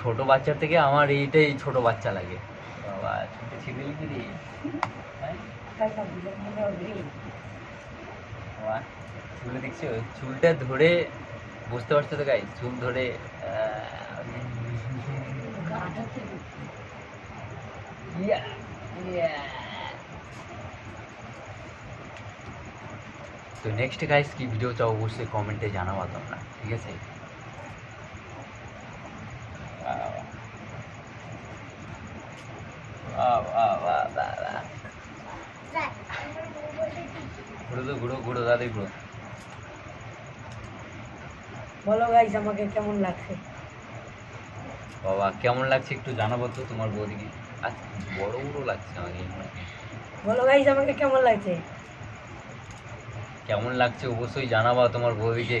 ছোট বাচার থেকে আমার এইটাই ছোট বাচ্চা লাগে বাবা চলেছি বিলি বিলি হ্যাঁ কত দূরে আমার ওহ ওহ ধরে দেখছো ওই ঝুলে ধরে বসে আর সাথে গাইজ ঝুম ধরে ইয়া ইয়া তো নেক্সট গাইজ কি ভিডিও চাও ওসে কমেন্টে জানাবা তোমরা ঠিক আছে আমাকে কেমন লাগছে বাবা কেমন লাগছে একটু জানাবো তো তোমার বড় বড় লাগছে আমাকে আমাকে কেমন লাগছে কেমন লাগছে অবশ্যই জানাবা তোমার বৌদিকে